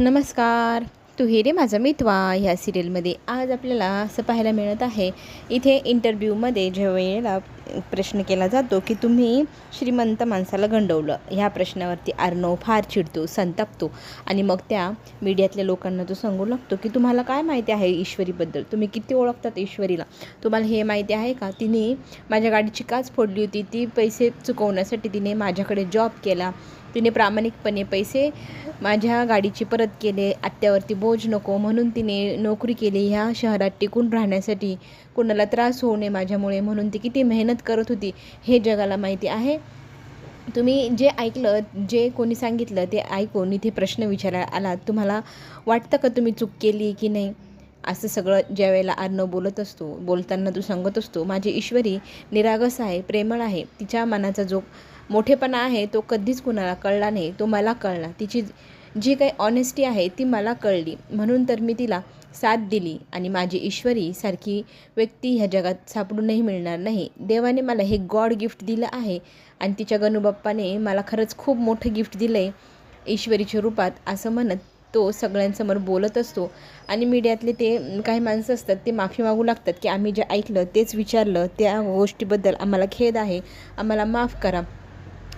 नमस्कार. तू हे रे माझा मितवा ह्या सिरियलमध्ये. आज आपल्याला असं पाहायला मिळत आहे इथे इंटरव्ह्यूमध्ये ज्या वेळेला प्रश्न केला जातो की तुम्ही श्रीमंत माणसाला गंडवलं. ह्या प्रश्नावरती अर्णव फार चिडतो संतापतो आणि मग त्या मीडियातल्या लोकांना तो सांगू लागतो की तुम्हाला काय माहिती आहे ईश्वरीबद्दल? तुम्ही किती ओळखतात ईश्वरीला? तुम्हाला हे माहिती आहे का? तिने माझ्या गाडीची काच फोडली होती. ती पैसे चुकवण्यासाठी तिने माझ्याकडे जॉब केला. तिने प्रामाणिकपणे पैसे माझ्या गाडीची परत केले आत्यावरती बोज नको म्हणून तिने नोकरी केली. ह्या शहरात टिकून राहण्यासाठी कुणाला त्रास होऊ नये माझ्यामुळे म्हणून ती किती मेहनत करत होती हे जगाला माहिती आहे. तुम्ही जे ऐकलं जे कोणी सांगितलं ते ऐकून इथे प्रश्न विचारायला आला. तुम्हाला वाटतं का तुम्ही चूक केली की नाही? असं सगळं ज्या वेळेला अर्णव बोलत असतो बोलताना तू सांगत असतो माझी ईश्वरी निरागस आहे प्रेमळ आहे. तिच्या मनाचा जो मोठेपणा आहे तो कधीच कुणाला कळला नाही तो मला कळला. तिची जी काही ऑनेस्टी आहे ती मला कळली. म्हणून तर मी तिला साथ दिली आणि माझी ईश्वरी सारखी व्यक्ती ह्या जगात सापडूनही मिळणार नाही. देवाने मला हे गॉड गिफ्ट दिलं आहे आणि तिच्या गणूबाप्पाने मला खरंच खूप मोठं गिफ्ट दिलं आहे ईश्वरीच्या रूपात असं म्हणत तो सगळ्यांसमोर बोलत असतो. आणि मीडियातले ते काही माणसं असतात ते माफी मागू लागतात की आम्ही जे ऐकलं तेच विचारलं त्या गोष्टीबद्दल आम्हाला खेद आहे. आम्हाला माफ करा.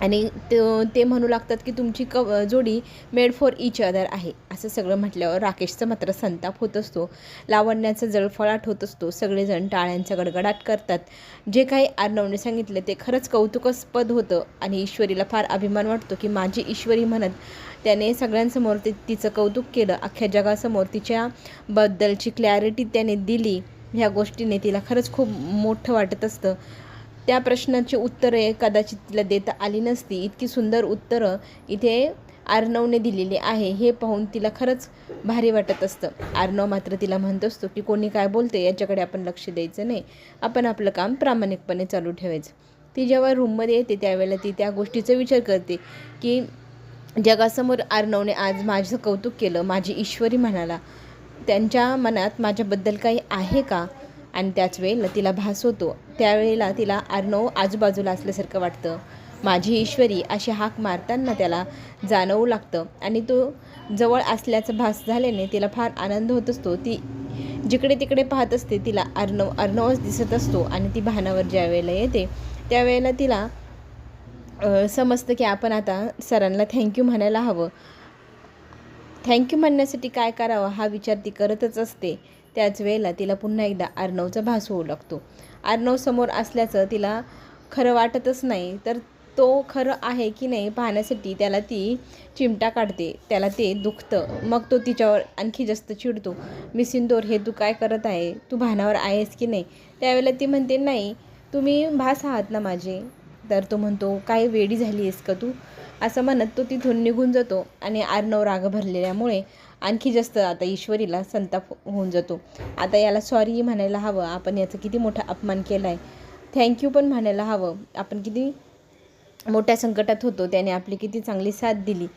आणि त- ते म्हणू लागतात की तुमची क जोडी मेड फॉर इच अदर आहे. असं सगळं म्हटल्यावर राकेशचं मात्र संताप होत असतो. लावण्याचा जळफळाट होत असतो. सगळेजण टाळ्यांचा गडगडाट करतात. जे काही आर्णवने सांगितलं ते खरंच कौतुकास्पद होतं आणि ईश्वरीला फार अभिमान वाटतो की माझी ईश्वरी म्हणत त्याने सगळ्यांसमोर ते तिचं कौतुक केलं. अख्ख्या जगासमोर तिच्याबद्दलची क्लॅरिटी त्याने दिली. ह्या गोष्टीने तिला खरंच खूप मोठं वाटत असतं. त्या प्रश्नाची उत्तरे कदाचित तिला देता आली नसती. इतकी सुंदर उत्तरं इथे आर्णवने दिलेली आहे हे पाहून तिला खरंच भारी वाटत असतं. आर्णव मात्र तिला म्हणत असतो की कोणी काय बोलते याच्याकडे आपण लक्ष द्यायचं नाही. आपण आपलं काम प्रामाणिकपणे चालू ठेवायचं. ती जेव्हा रूममध्ये येते त्यावेळेला ती त्या गोष्टीचा विचार करते की जगासमोर आर्णवने आज माझं कौतुक केलं माझी ईश्वरी म्हणाला त्यांच्या मनात माझ्याबद्दल काही आहे का? आणि त्याच वेळेला तिला भास होतो. त्यावेळेला तिला अर्णव आजूबाजूला असल्यासारखं वाटतं. माझी ईश्वरी अशी हाक मारताना त्याला जाणवू लागतं आणि तो जवळ असल्याचा भास झाल्याने तिला फार आनंद होत असतो. ती जिकडे तिकडे पाहत असते तिला अर्णव अर्णवच दिसत असतो आणि ती भानावर ज्या वेळेला येते त्यावेळेला तिला समजतं की आपण आता सरांना थँक्यू म्हणायला हवं. थँक्यू म्हणण्यासाठी काय करावं हा विचार ती करतच असते. त्याच वेळेला तिला पुन्हा एकदा अर्णवचा भास होऊ लागतो अर्णव समोर असल्याचं तिला खरं वाटतच नाही तर तो खरं आहे की नाही पाहण्यासाठी त्याला ती चिमटा काढते त्याला ते दुखतं. मग तो तिच्यावर आणखी जास्त चिडतो. मी सिंदोर हे तू काय करत आहे? तू भानावर आहेस की नाही? त्यावेळेला ती म्हणते नाही तुम्ही भास आहात ना माझे. तर तो म्हणतो काय वेडी झाली आहेस का तू? असं म्हणत तो तिथून निघून जातो आणि आर्नव राग भरलेल्यामुळे आणखी जास्त आता ईश्वरीला संताप होऊन जातो. आता याला सॉरी म्हणायला हवं. आपण याचा किती मोठा अपमान केला आहे थँक्यू पण म्हणायला हवं. आपण किती मोठ्या संकटात होतो. त्याने आपली किती चांगली साथ दिली.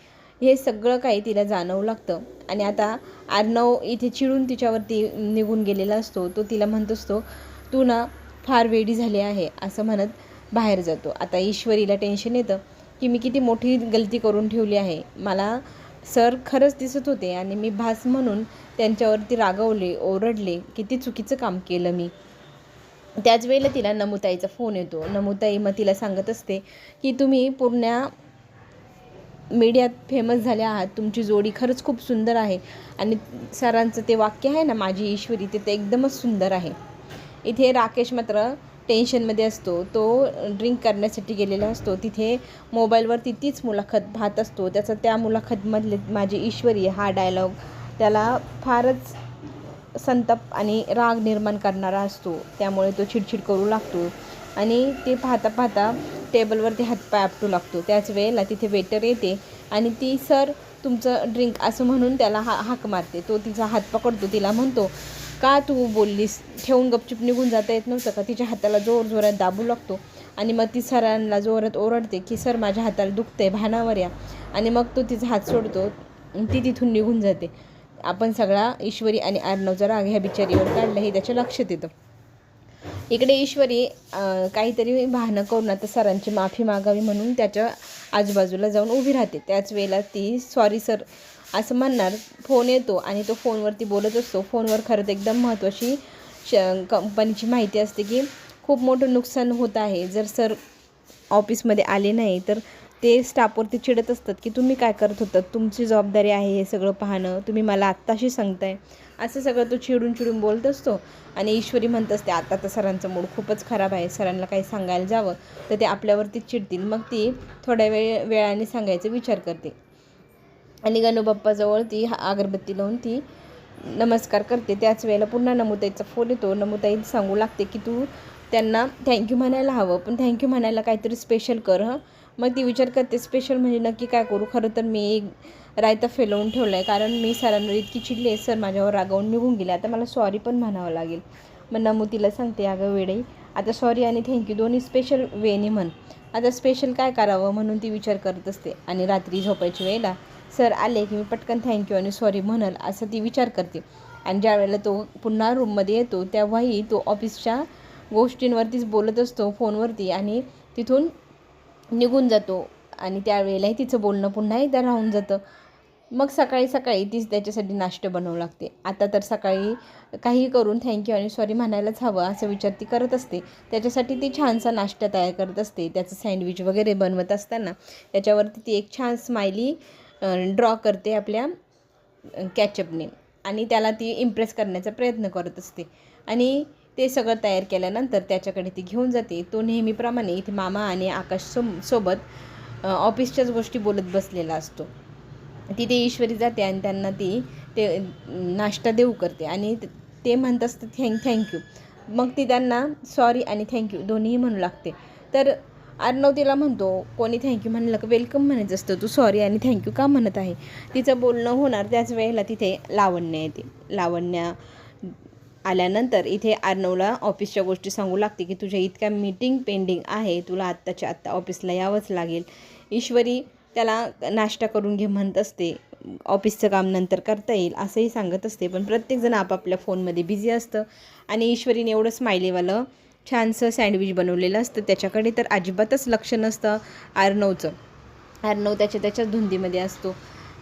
हे सगळं काही तिला जाणवू लागतं. आणि आता आर्नव इथे चिडून तिच्यावरती निघून गेलेला असतो. तो तिला म्हणत असतो तू ना फार वेडी झाली आहे असं म्हणत बाहेर जातो. आता ईश्वरीला टेन्शन येतं की मी किती मोठी गलती करून ठेवली आहे. मला सर खरंच दिसत होते आणि मी भास म्हणून त्यांच्यावरती रागवले ओरडले किती चुकीचं काम केलं मी. त्याच वेळेला तिला नमुताईचा फोन येतो. नमुताई मग तिला सांगत असते की तुम्ही पूर्ण मीडियात फेमस झाले आहात. तुमची जोडी खरंच खूप सुंदर आहे आणि सरांचं ते वाक्य आहे ना माझी ईश्वरी ते तर एकदमच सुंदर आहे. इथे राकेश मात्र टेन्शनमध्ये असतो तो ड्रिंक करण्यासाठी गेलेला असतो. तिथे मोबाईलवरती तीच मुलाखत पाहत असतो. त्याचा त्या मुलाखतमधले माझी ईश्वरी हा डायलॉग त्याला फारच संताप आणि राग निर्माण करणारा असतो. त्यामुळे तो चिडचिड करू लागतो आणि ते पाहता पाहता टेबलवरती हातपाय आपटू लागतो. त्याच वेळेला तिथे वेटर येते आणि ती सर तुमचं ड्रिंक असं म्हणून त्याला हा हाक मारते. तो तिचा हात पकडतो. तिला म्हणतो का तू बोललीस? ठेवून गपचूप निघून जाता येत नव्हतं का? तिच्या हाताला जोर जोरात दाबू लागतो. आणि मग ती सरांना जोरात ओरडते की सर माझ्या हाताला दुखतंय भानावर या. आणि मग तो तिचा हात सोडतो. ती तिथून निघून जाते. आपण सगळा ईश्वरी आणि अर्णवचा राग ह्या बिचारीवर काढला हे त्याच्या लक्षात येतं. इकडे ईश्वरी काहीतरी भानं करून आता सरांची माफी मागावी म्हणून त्याच्या आजूबाजूला जाऊन उभी राहते. त्याच वेळेला ती सॉरी सर असं म्हणणार फोन येतो आणि तो फोनवरती बोलत असतो. फोनवर खरंच एकदम महत्त्वाची श कंपनीची माहिती असते की खूप मोठं नुकसान होत आहे. जर सर ऑफिसमध्ये आले नाही तर ते स्टाफवरती चिडत असतात की तुम्ही काय करत होतात तुमची जबाबदारी आहे हे सगळं पाहणं. तुम्ही मला आत्ताशी सांगताय. असं सगळं तो चिडून चिडून बोलत असतो. आणि ईश्वरी म्हणत असते आता तर सरांचं मूड खूपच खराब आहे. सरांना काही सांगायला जावं. तर ते आपल्यावरती चिडतील. मग ती थोड्या वेळ वेळाने सांगायचा विचार करते. आणि गणूबाप्पाजवळ ती हा- अगरबत्ती लावून ती नमस्कार करते. त्याच वेळेला पुन्हा नमुताईचा फोन येतो. नमुताई सांगू लागते की तू त्यांना थँक्यू म्हणायला हवं. पण थँक्यू म्हणायला काहीतरी स्पेशल कर हं. मग ती विचार करते स्पेशल म्हणजे नक्की काय करू? खरं तर मी एक रायता फेलवून ठेवला आहे कारण मी सरांवर इतकी चिडले सर माझ्यावर रागावून निघून गेले. आता मला सॉरी पण म्हणावं लागेल. मग नमू तिला सांगते अगं वेळे आता सॉरी आणि थँक्यू दोन्ही स्पेशल वेने म्हण. आता स्पेशल काय करावं? म्हणून ती विचार करत असते. आणि रात्री झोपायच्या वेळेला सर आले की मी पटकन थँक्यू आणि सॉरी म्हणाल असं ती विचार करते. आणि ज्या वेळेला तो पुन्हा रूममध्ये येतो तेव्हाही तो ऑफिसच्या गोष्टींवरतीच बोलत असतो फोनवरती आणि तिथून निघून जातो. आणि त्यावेळेलाही तिचं बोलणं पुन्हा एकदा राहून जातं. मग सकाळी सकाळी तीच त्याच्यासाठी नाश्ता बनवू लागते. आता तर सकाळी काही करून थँक्यू आणि सॉरी म्हणायलाच हवं असं विचार ती करत असते. त्याच्यासाठी ती छानसा नाश्ता तयार करत असते. त्याचं सँडविच वगैरे बनवत असताना त्याच्यावरती ती एक छान स्माइली ड्रॉ करते आपल्या कॅचअपने आणि त्याला ती इम्प्रेस करण्याचा प्रयत्न करत असते. आणि ते सगळं तयार केल्यानंतर त्याच्याकडे ती घेऊन जाते. तो नेहमीप्रमाणे इथे मामा आणि आकाश सो सोबत ऑफिसच्याच गोष्टी बोलत बसलेला असतो. तिथे ईश्वरी जाते आणि त्यांना ती ते नाश्ता देऊ करते. आणि ते म्हणत असतं थँक थँक्यू मग ती त्यांना सॉरी आणि थँक्यू दोन्हीही म्हणू लागते. तर अर्णव तिला म्हणतो कोणी थँक्यू म्हणलं का वेलकम म्हणायचं असतं तू सॉरी आणि थँक्यू का म्हणत आहे? तिचं बोलणं होणार त्याच वेळेला तिथे लावण्य येते. लावण्या आल्यानंतर इथे अर्णवला ऑफिसच्या गोष्टी सांगू लागते की तुझ्या इतक्या मीटिंग पेंडिंग आहे तुला आत्ताच्या आत्ता ऑफिसला यावंच लागेल. ईश्वरी त्याला नाश्ता करून घे म्हणत असते ऑफिसचं काम नंतर करता येईल असंही सांगत असते. पण प्रत्येकजण आपापल्या फोनमध्ये बिझी असतं आणि ईश्वरीने एवढं स्मायलीवालं छानसं सँडविच बनवलेलं असतं. त्याच्याकडे तर अजिबातच लक्ष नसतं आर्नवचं. आर्नव त्याच्या त्याच्याच धुंदीमध्ये असतो.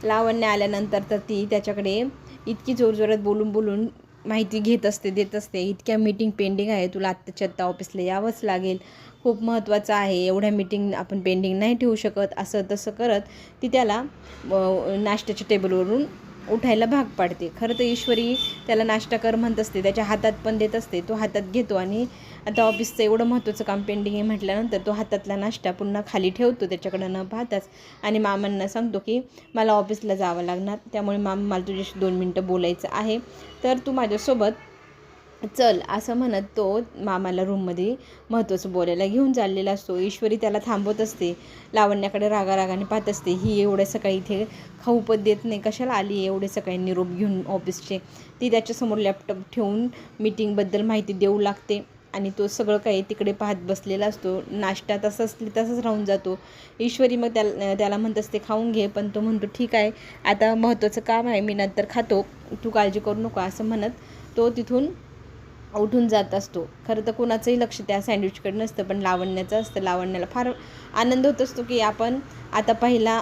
लावण्य आल्यानंतर तर ती त्याच्याकडे इतकी जोरजोरात बोलून बोलून माहिती घेत असते देत असते. इतक्या मीटिंग पेंडिंग आहे. तुला आत्ताच्या आत्ता ऑफिसला यावंच लागेल. खूप महत्त्वाचं आहे. एवढ्या मीटिंग आपण पेंडिंग नाही ठेवू शकत. असं तसं करत ती त्याला नाश्त्याच्या टेबलवरून उठायला भाग पाडते. खरं तर ईश्वरी त्याला नाश्ता कर म्हणत असते. त्याच्या हातात पण देत असते. तो हातात घेतो आणि आता ऑफिसचं एवढं महत्त्वाचं काम पेंडिंग आहे म्हटल्यानंतर तो हातातला नाश्ता पुन्हा खाली ठेवतो त्याच्याकडं न पाहताच. आणि मामांना सांगतो की मला ऑफिसला जावं लागणार त्यामुळे मामा मला तुझ्याशी दोन मिनटं बोलायचं आहे. तर तू माझ्यासोबत चल असं म्हणत तो मामाला रूममध्ये महत्त्वाचं बोलायला घेऊन चाललेला असतो. ईश्वरी त्याला थांबवत असते. लावण्याकडे रागारागाने पाहत असते ही एवढ्या सकाळी इथे खाऊपत देत नाही कशाला आली एवढे सकाळी निरोप घेऊन ऑफिसचे ती त्याच्यासमोर लॅपटॉप ठेवून मीटिंगबद्दल माहिती देऊ लागते. आणि तो सगळं काही तिकडे पाहत बसलेला असतो. नाश्ता तसंच तसंच राहून जातो. ईश्वरी मग त्याला त्याला म्हणत असते खाऊन घे. पण तो म्हणतो ठीक आहे. आता महत्त्वाचं काम आहे. मी नंतर खातो. तू काळजी करू नको. असं म्हणत तो तिथून उठून जात असतो. खरं तर कोणाचंही लक्ष त्या सँडविचकडे नसतं पण लावण्याचं असतं. लावण्याला फार आनंद होत असतो की आपण आता पहिला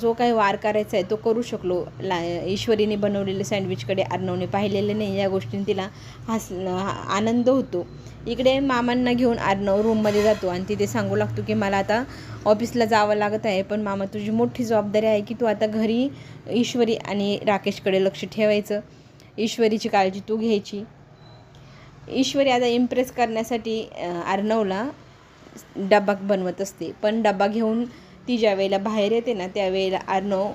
जो काही वार करायचा आहे तो करू शकलो. ला ईश्वरीने बनवलेले सँडविचकडे अर्णवने पाहिलेले नाही या गोष्टीने तिला हास आनंद होतो. इकडे मामांना घेऊन अर्णव रूममध्ये जातो आणि तिथे सांगू लागतो की मला आता ऑफिसला जावं लागत आहे पण मामा तुझी मोठी जबाबदारी आहे की तू आता घरी ईश्वरी आणि राकेशकडे लक्ष ठेवायचं. ईश्वरीची काळजी तू घ्यायची. ईश्वरी आता इम्प्रेस करण्यासाठी अर्णवला डबा बनवत असते. पण डबा घेऊन ती ज्या वेळेला बाहेर येते ना त्यावेळेला अर्णव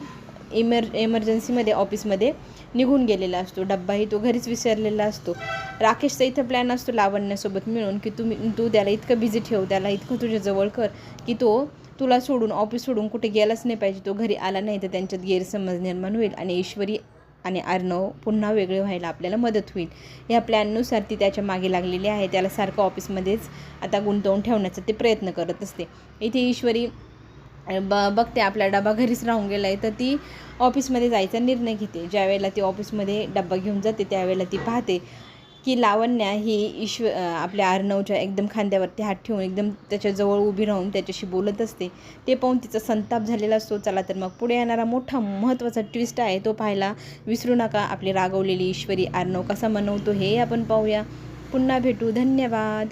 इमर एमर्जन्सीमध्ये ऑफिसमध्ये निघून गेलेला असतो. डब्बाही तो घरीच विसरलेला असतो. राकेशचा इथं प्लॅन असतो लावण्यासोबत मिळून की तुम्ही तू त्याला इतकं बिझी ठेव त्याला इतकं तुझ्याजवळ कर की तो तुला सोडून ऑफिस सोडून कुठे गेलाच नाही पाहिजे. तो घरी आला नाही तर त्यांच्यात गैरसमज निर्माण होईल आणि ईश्वरी आणि अर्णव पुन्हा वेगळे व्हायला आपल्याला मदत होईल. ह्या प्लॅननुसार ती त्याच्यामागे लागलेली आहे. त्याला सारखं ऑफिसमध्येच आता गुंतवून ठेवण्याचा ते प्रयत्न करत असते. इथे ईश्वरी ब बघते आपला डबा घरीच राहून गेला आहे तर ती ऑफिसमध्ये जायचा निर्णय घेते. ज्यावेळेला ती ऑफिसमध्ये डबा घेऊन जाते त्यावेळेला ती पाहते. की लावण्या ही ईश्व आपल्या अर्णवच्या एकदम खांद्यावरती हात ठेवून एकदम त्याच्याजवळ उभी राहून त्याच्याशी बोलत असते. ते पाहून तिचा संताप झालेला असतो. चला तर मग पुढे येणारा मोठा महत्त्वाचा ट्विस्ट आहे तो पाहायला विसरू नका. आपली रागवलेली ईश्वरी अर्णव कसा मनवतो हे आपण पाहूया. पुन्हा भेटू. धन्यवाद.